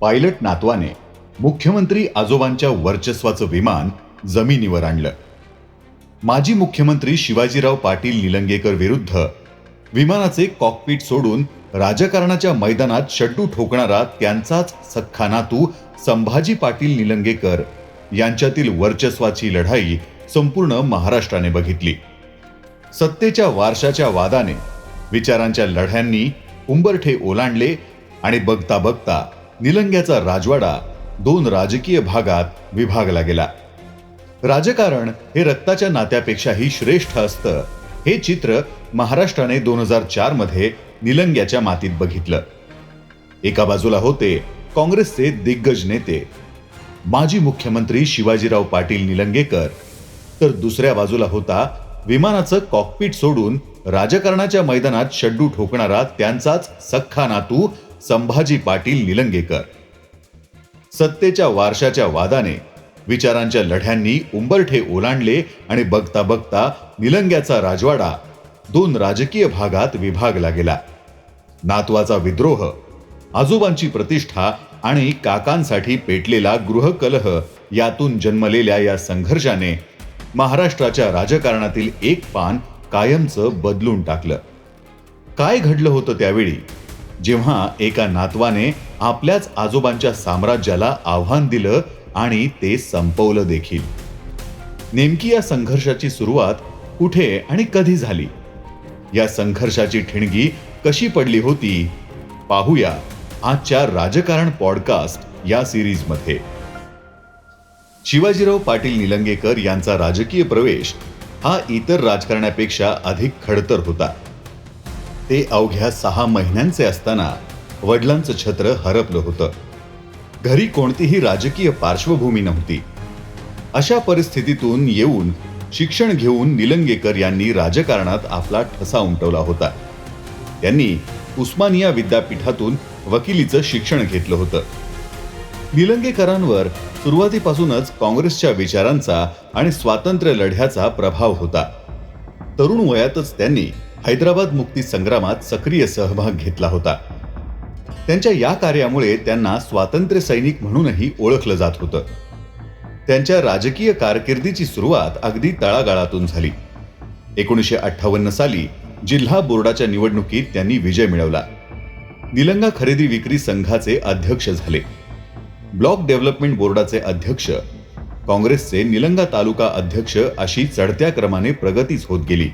Pilot नातवाने मुख्यमंत्री आजोबांच्या वर्चस्वाचं विमान जमिनीवर आणलं. माजी मुख्यमंत्री शिवाजीराव पाटील निलंगेकर विरुद्ध विमानाचे कॉकपीट सोडून राजकारणाच्या मैदानात शड्डू ठोकणारा त्यांचाच सख्खा नातू संभाजी पाटील निलंगेकर यांच्यातील वर्चस्वाची लढाई संपूर्ण महाराष्ट्राने बघितली. सत्तेच्या वारशाच्या वादाने विचारांच्या लढ्यांनी उंबरठे ओलांडले आणि बघता बघता निलंग्याचा राजवाडा दोन राजकीय भागात विभागला गेला. राजकारण हे रक्ताच्या नात्यापेक्षाही श्रेष्ठ असतं हे चित्र महाराष्ट्राने दोन हजार चारमध्ये निलंग्याच्या मातीत बघितलं. एका बाजूला होते काँग्रेसचे दिग्गज नेते माजी मुख्यमंत्री शिवाजीराव पाटील निलंगेकर तर दुसऱ्या बाजूला होता विमानाचं कॉकपीट सोडून राजकारणाच्या मैदानात शड्डू ठोकणारा त्यांचाच सख्खा नातू संभाजी पाटील निलंगेकर. सत्तेच्या वारशाच्या वादाने विचारांच्या लढ्यांनी उंबरठे ओलांडले आणि बघता बघता निलंग्याचा राजवाडा दोन राजकीय भागात विभागला गेला. नातवाचा विद्रोह आजोबांची प्रतिष्ठा आणि काकांसाठी पेटलेला गृहकलह यातून जन्मलेल्या या संघर्षाने महाराष्ट्राच्या राजकारणातील एक पान कायमचं बदलून टाकलं. काय घडलं होतं त्यावेळी? जेव्हा एका नातवाने आपल्याच आजोबांच्या साम्राज्याला आव्हान दिलं आणि ते संपवलं देखील. नेमकी या संघर्षाची सुरुवात कुठे आणि कधी झाली? या संघर्षाची ठिणगी कशी पडली होती? पाहूया आजच्या राजकारण पॉडकास्ट या सिरीजमध्ये. शिवाजीराव पाटील निलंगेकर यांचा राजकीय प्रवेश हा इतर राजकारण्यापेक्षा अधिक खडतर होता. ते अवघ्या सहा महिन्यांचे असताना वडिलांचं छत्र हरपलं होतं. घरी कोणतीही राजकीय पार्श्वभूमी नव्हती. अशा परिस्थितीतून येऊन शिक्षण घेऊन निलंगेकर यांनी राजकारणात आपला ठसा उमटवला होता. त्यांनी उस्मानिया विद्यापीठातून वकिलीचं शिक्षण घेतलं होतं. निलंगेकरांवर सुरुवातीपासूनच काँग्रेसच्या विचारांचा आणि स्वातंत्र्य लढ्याचा प्रभाव होता. तरुण वयातच त्यांनी हैदराबाद मुक्ती संग्रामात सक्रिय सहभाग घेतला होता. त्यांच्या या कार्यामुळे त्यांना स्वातंत्र्य सैनिक म्हणूनही ओळखलं जात होतं. त्यांच्या राजकीय कारकिर्दीची सुरुवात अगदी तळागाळातून झाली. एकोणीसशे अठ्ठावन्न साली जिल्हा बोर्डाच्या निवडणुकीत त्यांनी विजय मिळवला. निलंगा खरेदी विक्री संघाचे अध्यक्ष झाले. ब्लॉक डेव्हलपमेंट बोर्डाचे अध्यक्ष काँग्रेसचे निलंगा तालुका अध्यक्ष अशी चढत्या क्रमाने प्रगतीच होत गेली.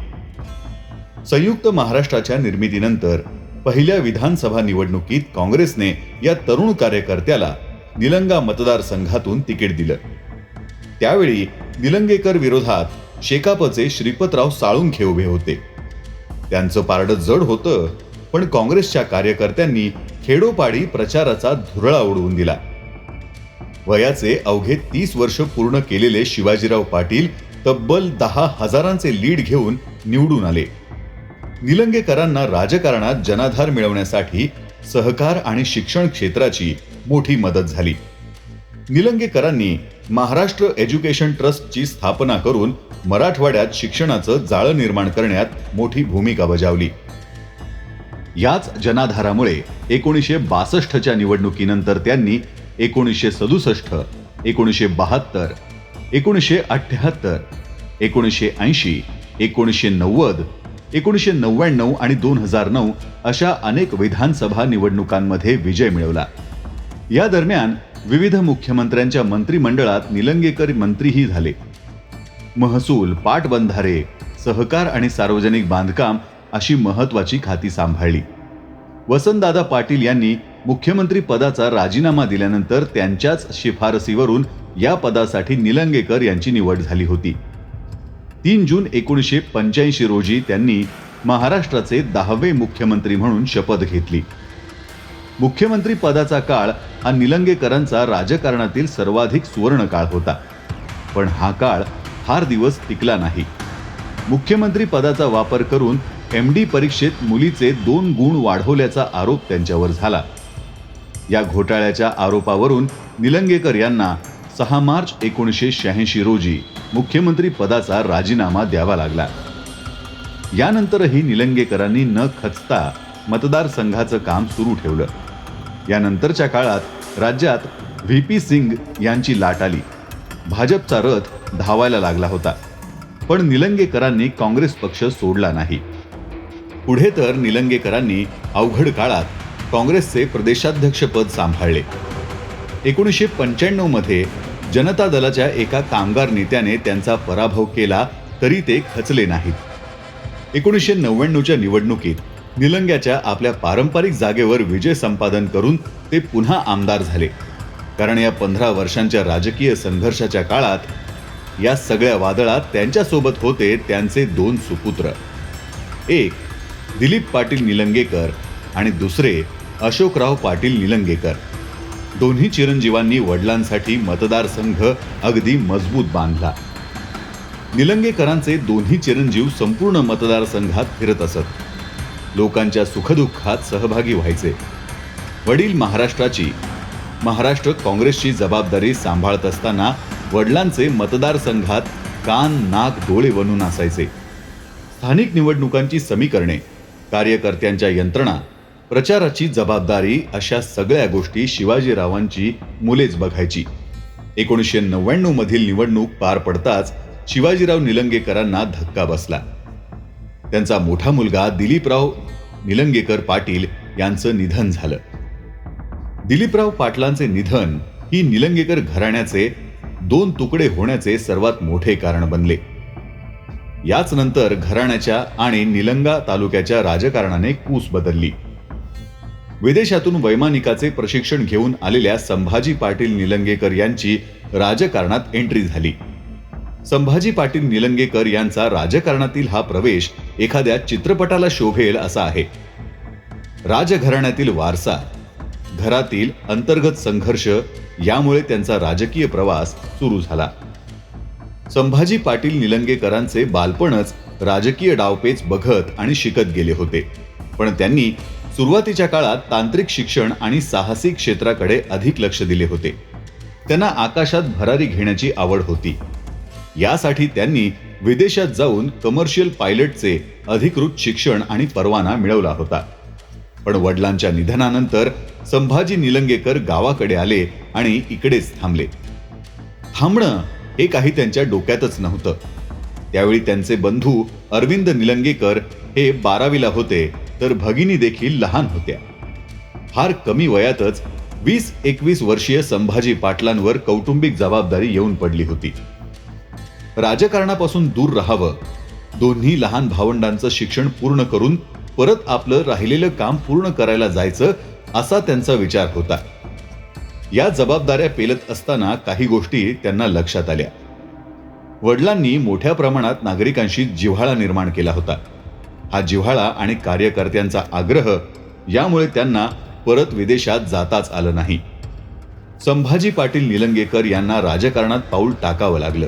संयुक्त महाराष्ट्राच्या निर्मितीनंतर पहिल्या विधानसभा निवडणुकीत काँग्रेसने या तरुण कार्यकर्त्याला निलंगा मतदारसंघातून तिकीट दिलं. त्यावेळी निलंगेकर विरोधात शेकापचे श्रीपतराव साळुंखे उभे होते. त्यांचं पारडं जड होतं पण काँग्रेसच्या कार्यकर्त्यांनी खेडोपाडी प्रचाराचा धुरळा उडवून दिला. वयाचे अवघे तीस वर्ष पूर्ण केलेले शिवाजीराव पाटील तब्बल दहा हजारांचे लीड घेऊन निवडून आले. निलंगेकरांना राजकारणात जनाधार मिळवण्यासाठी सहकार आणि शिक्षण क्षेत्राची मोठी मदत झाली. निलंगेकरांनी महाराष्ट्र एज्युकेशन ट्रस्टची स्थापना करून मराठवाड्यात शिक्षणाचं जाळं निर्माण करण्यात मोठी भूमिका बजावली. याच जनाधारामुळे एकोणीसशे बासष्टच्या निवडणुकीनंतर त्यांनी एकोणीसशे सदुसष्ट एकोणीसशे बहात्तर एकोणीसशे अठ्ठ्याहत्तर एकोणीसशे ऐंशी एकोणीसशे नव्वद एकोणीसशे नव्याण्णव आणि दोन हजार नऊ अशा अनेक विधानसभा निवडणुकांमध्ये विजय मिळवला. या दरम्यान विविध मुख्यमंत्र्यांच्या मंत्रिमंडळात निलंगेकर मंत्रीही झाले. महसूल पाटबंधारे सहकार आणि सार्वजनिक बांधकाम अशी महत्वाची खाती सांभाळली. वसंतदादा पाटील यांनी मुख्यमंत्री पदाचा राजीनामा दिल्यानंतर त्यांच्याच शिफारसीवरून या पदासाठी निलंगेकर यांची निवड झाली होती. तीन जून एकोणीसशे पंच्याऐंशी रोजी त्यांनी महाराष्ट्राचे दहावे मुख्यमंत्री म्हणून शपथ घेतली. मुख्यमंत्री पदाचा काळ हा निलंगेकरांचा राजकारणातील सर्वाधिक सुवर्ण काळ होता. पण हा काळ फार दिवस टिकला नाही. मुख्यमंत्री पदाचा वापर करून एम डी परीक्षेत मुलीचे दोन गुण वाढवल्याचा आरोप त्यांच्यावर झाला. या घोटाळ्याच्या आरोपावरून निलंगेकर यांना सहा मार्च एकोणीसशे शहाऐंशी रोजी मुख्यमंत्री पदाचा राजीनामा द्यावा लागला. यानंतरही निलंगेकरांनी न खचता मतदारसंघाचं काम सुरू ठेवलं. यानंतरच्या काळात राज्यात व्ही पी सिंग यांची लाट आली. भाजपचा रथ धावायला लागला होता. पण निलंगेकरांनी काँग्रेस पक्ष सोडला नाही. पुढे तर निलंगेकरांनी अवघड काळात काँग्रेसचे प्रदेशाध्यक्षपद सांभाळले. एकोणीसशे पंच्याण्णवमध्ये जनता दलाच्या एका कामगार नेत्याने त्यांचा पराभव केला तरी ते खचले नाहीत. एकोणीसशे नव्याण्णवच्या निवडणुकीत निलंग्याच्या आपल्या पारंपरिक जागेवर विजय संपादन करून ते पुन्हा आमदार झाले. कारण या पंधरा वर्षांच्या राजकीय संघर्षाच्या काळात या सगळ्या वादळात त्यांच्यासोबत होते त्यांचे दोन सुपुत्र. एक दिलीप पाटील निलंगेकर आणि दुसरे अशोकराव पाटील निलंगेकर. दोन्ही चिरंजीवांनी वडिलांसाठी मतदारसंघ अगदी मजबूत बांधला. निलंगेकरांचे दोन्ही चिरंजीव संपूर्ण मतदारसंघात फिरत असत. लोकांच्या सुखदुःखात सहभागी व्हायचे. वडील महाराष्ट्राची महाराष्ट्र काँग्रेसची जबाबदारी सांभाळत असताना वडिलांचे मतदारसंघात कान नाक डोळे बनून असायचे. स्थानिक निवडणुकांची समीकरणे कार्यकर्त्यांच्या यंत्रणा प्रचाराची जबाबदारी अशा सगळ्या गोष्टी शिवाजीरावांची मुलेच बघायची. एकोणीसशे नव्याण्णव मधील निवडणूक पार पडताच शिवाजीराव निलंगेकरांना धक्का बसला. त्यांचा मोठा मुलगा दिलीपराव निलंगेकर पाटील यांचं निधन झालं. दिलीपराव पाटलांचे निधन ही निलंगेकर घराण्याचे दोन तुकडे होण्याचे सर्वात मोठे कारण बनले. याच नंतर घराण्याच्या आणि निलंगा तालुक्याच्या राजकारणाने कूस बदलली. विदेशातून वैमानिकाचे प्रशिक्षण घेऊन आलेल्या संभाजी पाटील निलंगेकर यांची राजकारणात एंट्री झाली. संभाजी पाटील निलंगेकर यांचा राजकारणातील हा प्रवेश एखाद्या चित्रपटाला शोभेल असा आहे. राजघराण्यातील वारसा घरातील अंतर्गत संघर्ष यामुळे त्यांचा राजकीय प्रवास सुरू झाला. संभाजी पाटील निलंगेकरांचे बालपणच राजकीय डावपेच बघत आणि शिकत गेले होते. पण त्यांनी सुरुवातीच्या काळात तांत्रिक शिक्षण आणि साहसी क्षेत्राकडे अधिक लक्ष दिले होते. त्यांना आकाशात भरारी घेण्याची आवड होती. यासाठी त्यांनी विदेशात जाऊन कमर्शियल पायलटचे अधिकृत शिक्षण आणि परवाना मिळवला होता. पण वडिलांच्या निधनानंतर संभाजी निलंगेकर गावाकडे आले आणि इकडेच थांबले. थांबणं हे काही त्यांच्या डोक्यातच नव्हतं. त्यावेळी त्यांचे बंधू अरविंद निलंगेकर हे बारावीला होते तर भगिनी देखील लहान होत्या. फार कमी वयातच वीस एकवीस वर्षीय संभाजी पाटलांवर कौटुंबिक जबाबदारी येऊन पडली होती. राजकारणापासून दूर राहावं दोन्ही लहान भावंडांचं शिक्षण पूर्ण करून परत आपलं राहिलेलं काम पूर्ण करायला जायचं असा त्यांचा विचार होता. या जबाबदाऱ्या पेलत असताना काही गोष्टी त्यांना लक्षात आल्या. वडिलांनी मोठ्या प्रमाणात नागरिकांशी जिव्हाळा निर्माण केला होता. हा जिव्हाळा आणि कार्यकर्त्यांचा आग्रह यामुळे त्यांना परत विदेशात जाताच आलं नाही. संभाजी पाटील निलंगेकर यांना राजकारणात पाऊल टाकावं लागलं.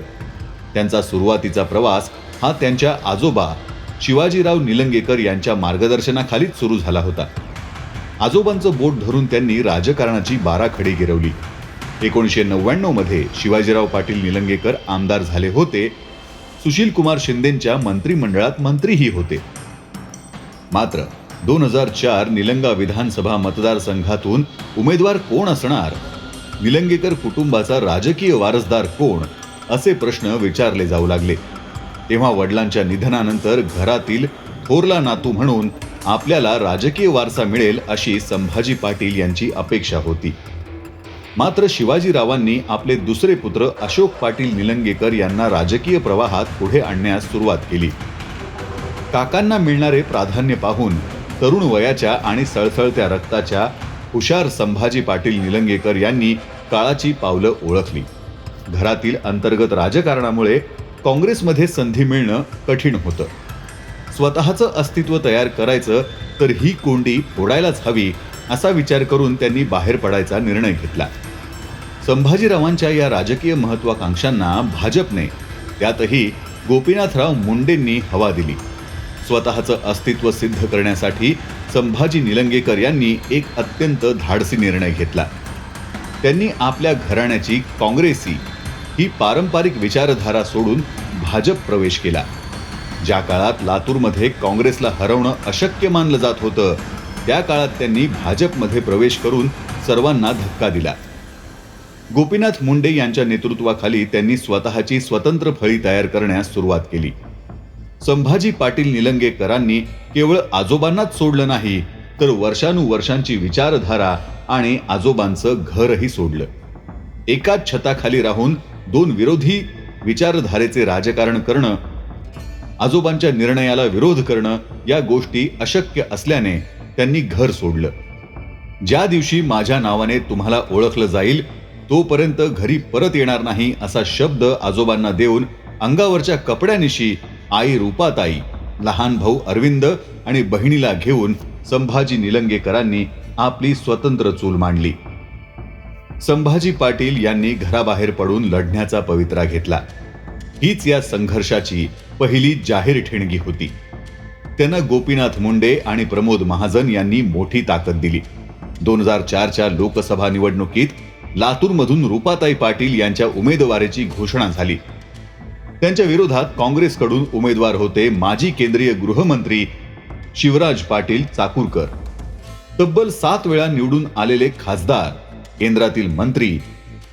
त्यांचा सुरुवातीचा प्रवास हा त्यांच्या आजोबा शिवाजीराव निलंगेकर यांच्या मार्गदर्शनाखालीच सुरू झाला होता. आजोबांचं बोट धरून त्यांनी राजकारणाची बाराखडी गिरवली. एकोणीसशे नव्याण्णवमध्ये शिवाजीराव पाटील निलंगेकर आमदार झाले होते. सुशील कुमार शिंदेच्या मंत्रिमंडळात मंत्रीही होते. मात्र दोन हजार चार निलंगा विधानसभा मतदारसंघातून उमेदवार कोण असणार? निलंगेकर कुटुंबाचा राजकीय वारसदार कोण? असे प्रश्न विचारले जाऊ लागले. तेव्हा वडिलांच्या निधनानंतर घरातील थोरला नातू म्हणून आपल्याला राजकीय वारसा मिळेल अशी संभाजी पाटील यांची अपेक्षा होती. मात्र शिवाजीरावांनी आपले दुसरे पुत्र अशोक पाटील निलंगेकर यांना राजकीय प्रवाहात पुढे आणण्यास सुरुवात केली. काकांना मिळणारे प्राधान्य पाहून तरुण वयाच्या आणि सळसळत्या रक्ताच्या हुशार संभाजी पाटील निलंगेकर यांनी काळाची पावलं ओळखली. घरातील अंतर्गत राजकारणामुळे काँग्रेसमध्ये संधी मिळणं कठीण होतं. स्वतःचं अस्तित्व तयार करायचं तर ही कोंडी फोडायलाच हवी असा विचार करून त्यांनी बाहेर पडायचा निर्णय घेतला. संभाजीरावांच्या या राजकीय महत्वाकांक्षांना भाजपने त्यातही गोपीनाथराव मुंडेंनी हवा दिली. स्वतःचं अस्तित्व सिद्ध करण्यासाठी संभाजी निलंगेकर यांनी एक अत्यंत धाडसी निर्णय घेतला. त्यांनी आपल्या घराण्याची काँग्रेसी ही पारंपरिक विचारधारा सोडून भाजप प्रवेश केला. ज्या काळात लातूरमध्ये काँग्रेसला हरवणं अशक्य मानलं जात होतं त्या काळात त्यांनी भाजपमध्ये प्रवेश करून सर्वांना धक्का दिला. गोपीनाथ मुंडे यांच्या नेतृत्वाखाली त्यांनी स्वतःची स्वतंत्र फळी तयार करण्यास सुरुवात केली. संभाजी पाटील निलंगेकरांनी केवळ आजोबांनाच सोडलं नाही तर वर्षानुवर्षांची विचारधारा आणि आजोबांचं घरही सोडलं. एकाच छताखाली राहून दोन विरोधी विचारधारेचे राजकारण करणं आजोबांच्या निर्णयाला विरोध करणं या गोष्टी अशक्य असल्याने त्यांनी घर सोडलं. ज्या दिवशी माझ्या नावाने तुम्हाला ओळखलं जाईल तोपर्यंत घरी परत येणार नाही असा शब्द आजोबांना देऊन अंगावरच्या कपड्यानिशी आई रूपाताई लहान भाऊ अरविंद आणि बहिणीला घेऊन संभाजी निलंगेकरांनी आपली स्वतंत्र चूल मांडली. संभाजी पाटील यांनी घराबाहेर पडून लढण्याचा पवित्रा घेतला. हीच या संघर्षाची पहिली जाहीर ठेणगी होती. त्यांना गोपीनाथ मुंडे आणि प्रमोद महाजन यांनी मोठी ताकद दिली. दोन हजार चारच्या लोकसभा निवडणुकीत लातूरमधून रूपाताई पाटील यांच्या उमेदवारीची घोषणा झाली. त्यांच्या विरोधात काँग्रेसकडून उमेदवार होते माजी केंद्रीय गृहमंत्री शिवराज पाटील चाकूरकर. तब्बल सात वेळा निवडून आलेले खासदार केंद्रातील मंत्री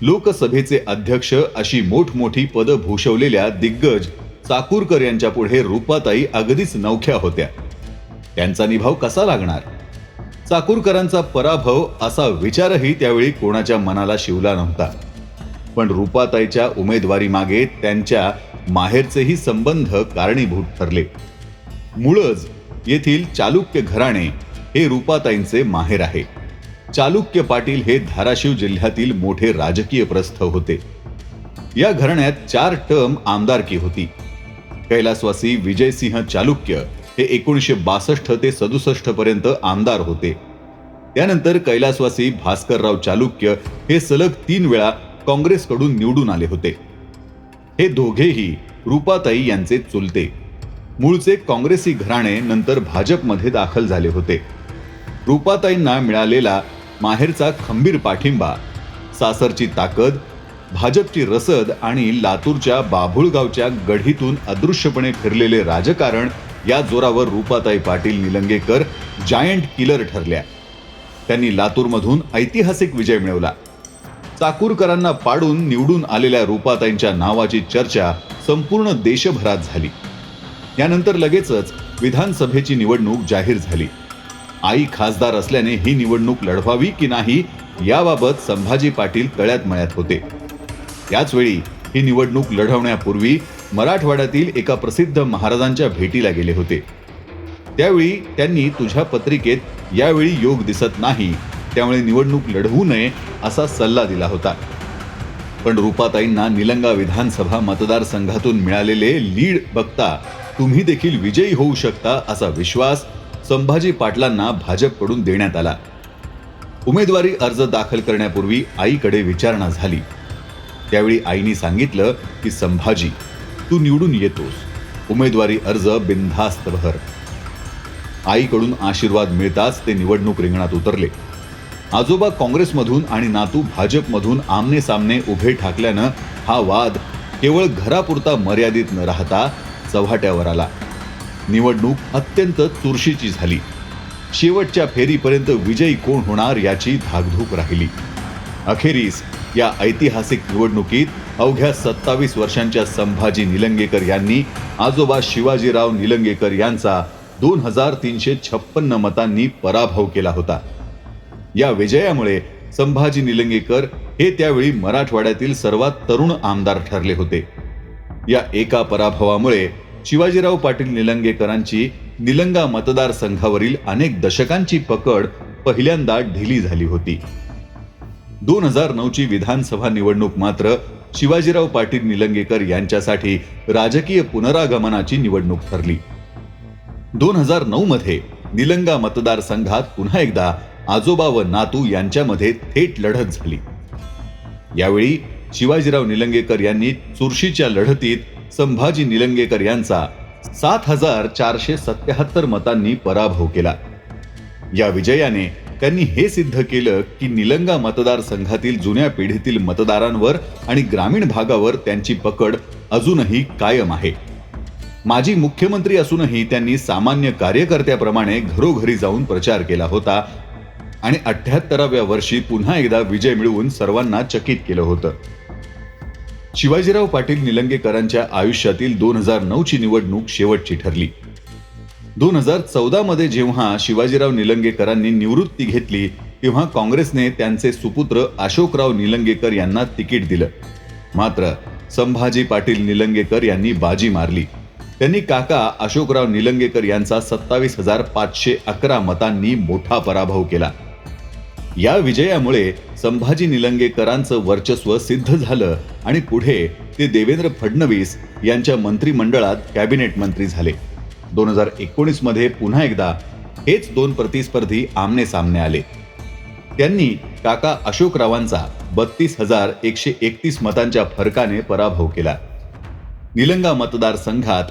लोकसभेचे अध्यक्ष अशी मोठमोठी पदं भूषवलेल्या दिग्गज चाकूरकर यांच्या पुढे रूपाताई अगदीच नवख्या होत्या. त्यांचा निभाव कसा लागणार? चाकूरकरांचा पराभव असा विचारही त्यावेळी कोणाच्या मनाला शिवला नव्हता. पण रूपाताईच्या उमेदवारी मागे त्यांच्या माहेरचेही संबंध कारणीभूत ठरले. मुळज येथील चालुक्य घराणे हे रूपाताईंचे माहेर आहे. चालुक्य पाटील हे धाराशिव जिल्ह्यातील मोठे राजकीय प्रस्थ होते. या घराण्यात चार टर्म आमदारकी होती. कैलासवासी विजयसिंह चालुक्य हे एकोणीसशे बासष्ट ते सदुसष्ट पर्यंत आमदार होते. त्यानंतर कैलासवासी भास्करराव चालुक्य हे सलग तीन वेळा काँग्रेसकडून निवडून आले होते. हे दोघेही रूपाताई यांचे चुलते. मूळचे काँग्रेसी घराणे नंतर भाजपमध्ये दाखल झाले होते. रूपाताईंना मिळालेला माहेरचा खंबीर पाठिंबा सासरची ताकद भाजपची रसद आणि लातूरच्या बाभुळगावच्या गढीतून अदृश्यपणे फिरलेले राजकारण या जोरावर रूपाताई पाटील निलंगेकर जायंट किलर ठरल्या. त्यांनी लातूरमधून ऐतिहासिक विजय मिळवला. चाकूरकरांना पाडून निवडून आलेल्या रूपाताईंच्या नावाची चर्चा संपूर्ण देशभरात झाली. यानंतर लगेचच विधानसभेची निवडणूक जाहीर झाली. आई खासदार असल्याने ही निवडणूक लढवावी की नाही याबाबत संभाजी पाटील तळ्यात मळ्यात होते. त्याचवेळी ही निवडणूक लढवण्यापूर्वी मराठवाड्यातील एका प्रसिद्ध महाराजांच्या भेटीला गेले होते. त्यावेळी त्यांनी तुझ्या पत्रिकेत यावेळी योग दिसत नाही त्यामुळे निवडणूक लढवू नये असा सल्ला दिला होता. पण रूपाताईंना निलंगा विधानसभा मतदारसंघातून मिळालेले लीड बघता तुम्ही देखील विजयी होऊ शकता असा विश्वास संभाजी पाटलांना भाजपकडून देण्यात आला. उमेदवारी अर्ज दाखल करण्यापूर्वी आईकडे विचारणा झाली. त्यावेळी आईने सांगितलं की संभाजी तू निवडून येतोस. उमेदवारी अर्ज बिनधास्त भर. आईकडून आशीर्वाद मिळताच ते निवडणूक रिंगणात उतरले. आजोबा काँग्रेसमधून आणि नातू भाजपमधून आमने सामने उभे ठाकल्यानं हा वाद केवळ घरापुरता मर्यादित न राहता चव्हाट्यावर आला. निवडणूक अत्यंत चुरशीची झाली. शेवटच्या फेरीपर्यंत विजयी कोण होणार याची धाकधूक राहिली. अखेरीस या ऐतिहासिक निवडणुकीत अवघ्या सत्तावीस वर्षांच्या संभाजी निलंगेकर यांनी आजोबा शिवाजीराव निलंगेकर यांचा दोन हजार तीनशे छप्पन्न मतांनी पराभव केला होता. या विजयामुळे संभाजी निलंगेकर हे त्यावेळी मराठवाड्यातील सर्वात तरुण आमदार ठरले होते. या एका पराभवामुळे शिवाजीराव पाटील निलंगेकरांची निलंगा मतदारसंघावरील अनेक दशकांची पकड पहिल्यांदा ढिली झाली होती. दोन हजार नऊची विधानसभा निवडणूक मात्र शिवाजीराव पाटील निलंगेकर यांच्यासाठी राजकीय पुनरागमनाची निवडणूक ठरली. दोन हजार नऊ मध्ये निलंगा मतदारसंघात पुन्हा एकदा आजोबा व नातू यांच्यामध्ये थेट लढत झाली. यावेळी शिवाजीराव निलंगेकर यांनी चुरशीच्या लढतीत संभाजी निलंगेकर यांचा सात हजार चारशे सत्याहत्तर मतांनी पराभव केला. या विजयाने त्यांनी हे सिद्ध केलं की निलंगा मतदारसंघातील जुन्या पिढीतील मतदारांवर आणि ग्रामीण भागावर त्यांची पकड अजूनही कायम आहे. माजी मुख्यमंत्री असूनही त्यांनी सामान्य कार्यकर्त्याप्रमाणे घरोघरी जाऊन प्रचार केला होता आणि अठ्याहत्तराव्या वर्षी पुन्हा एकदा विजय मिळवून सर्वांना चकित केलं होतं. शिवाजीराव पाटील निलंगेकरांच्या आयुष्यातील दोन हजार नऊची निवडणूक शेवटची ठरली. दोन हजार चौदामध्ये जेव्हा शिवाजीराव निलंगेकरांनी निवृत्ती घेतली तेव्हा काँग्रेसने त्यांचे सुपुत्र अशोकराव निलंगेकर यांना तिकीट दिलं. मात्र संभाजी पाटील निलंगेकर यांनी बाजी मारली. त्यांनी काका अशोकराव निलंगेकर यांचा सत्तावीस हजार पाचशे अकरा मतांनी मोठा पराभव केला. या विजयामुळे संभाजी निलंगेकरांचं वर्चस्व सिद्ध झालं आणि पुढे ते देवेंद्र फडणवीस यांच्या मंत्रिमंडळात कॅबिनेट मंत्री झाले. दोन हजार एकोणीसमध्ये पुन्हा एकदा हेच दोन प्रतिस्पर्धी आमने सामने आले. त्यांनी काका अशोकरावांचा बत्तीस हजार एकशे एकतीस मतांच्या फरकाने पराभव केला. निलंगा मतदारसंघात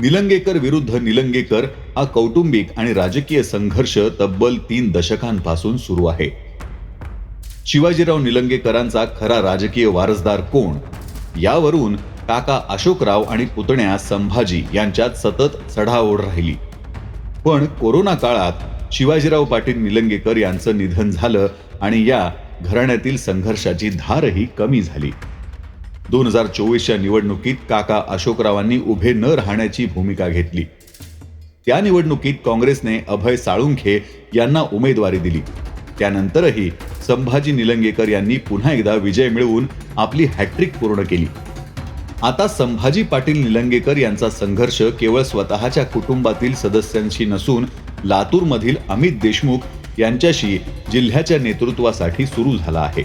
निलंगेकर विरुद्ध निलंगेकर हा कौटुंबिक आणि राजकीय संघर्ष तब्बल तीन दशकांपासून सुरू आहे. शिवाजीराव निलंगेकरांचा खरा राजकीय वारसदार कोण? यावरून काका अशोकराव आणि पुतण्या संभाजी यांच्यात सतत चढाओढ राहिली. पण कोरोना काळात शिवाजीराव पाटील निलंगेकर यांचं निधन झालं आणि या घराण्यातील संघर्षाची धारही कमी झाली. दोन हजार चोवीसच्या निवडणुकीत काका अशोकरावांनी उभे न राहण्याची भूमिका घेतली. त्या निवडणुकीत काँग्रेसने अभय साळुंखे यांना उमेदवारी दिली. त्यानंतरही संभाजी निलंगेकर यांनी पुन्हा एकदा विजय मिळवून आपली हॅट्रिक पूर्ण केली. आता संभाजी पाटील निलंगेकर यांचा संघर्ष केवळ स्वतःच्या कुटुंबातील सदस्यांशी नसून लातूरमधील अमित देशमुख यांच्याशी जिल्ह्याच्या नेतृत्वासाठी सुरू झाला आहे.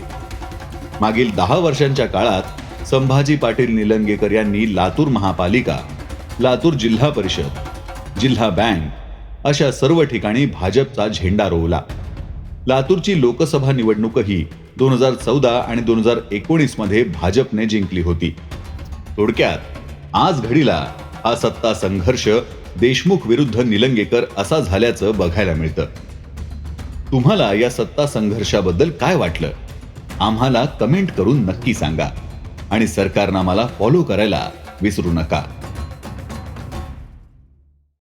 मागील दहा वर्षांच्या काळात संभाजी पाटील निलंगेकर यांनी लातूर महापालिका लातूर जिल्हा परिषद जिल्हा बँक अशा सर्व ठिकाणी भाजपचा झेंडा रोवला. लातूरची लोकसभा निवडणूकही दोन हजार चौदा आणि दोन हजार एकोणीसमध्ये भाजपने जिंकली होती. थोडक्यात आज घडीला हा सत्ता संघर्ष देशमुख विरुद्ध निलंगेकर असा झाल्याचं बघायला मिळतं. तुम्हाला या सत्ता संघर्षाबद्दल काय वाटलं? आम्हाला कमेंट करून नक्की सांगा आणि सरकारनामाला फॉलो करायला विसरू नका.